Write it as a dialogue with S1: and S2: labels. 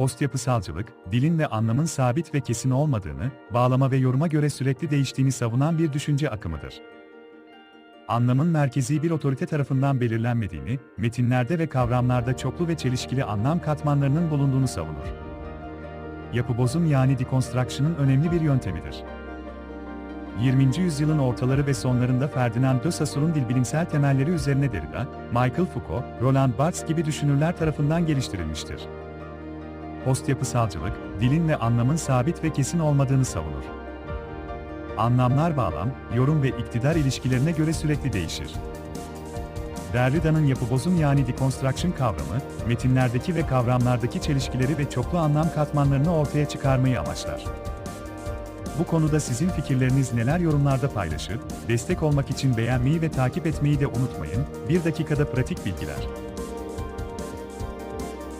S1: Post-yapısalcılık, dilin ve anlamın sabit ve kesin olmadığını, bağlama ve yoruma göre sürekli değiştiğini savunan bir düşünce akımıdır. Anlamın merkezi bir otorite tarafından belirlenmediğini, metinlerde ve kavramlarda çoklu ve çelişkili anlam katmanlarının bulunduğunu savunur. Yapı bozum yani deconstruction'ın önemli bir yöntemidir. 20. yüzyılın ortaları ve sonlarında Ferdinand de Saussure'un dilbilimsel temelleri üzerine Derrida, Michael Foucault, Roland Barthes gibi düşünürler tarafından geliştirilmiştir. Post-yapısalcılık, dilin ve anlamın sabit ve kesin olmadığını savunur. Anlamlar bağlam, yorum ve iktidar ilişkilerine göre sürekli değişir. Derrida'nın yapı bozum yani deconstruction kavramı, metinlerdeki ve kavramlardaki çelişkileri ve çoklu anlam katmanlarını ortaya çıkarmayı amaçlar. Bu konuda sizin fikirleriniz neler yorumlarda paylaşıp, destek olmak için beğenmeyi ve takip etmeyi de unutmayın. Bir dakikada pratik bilgiler.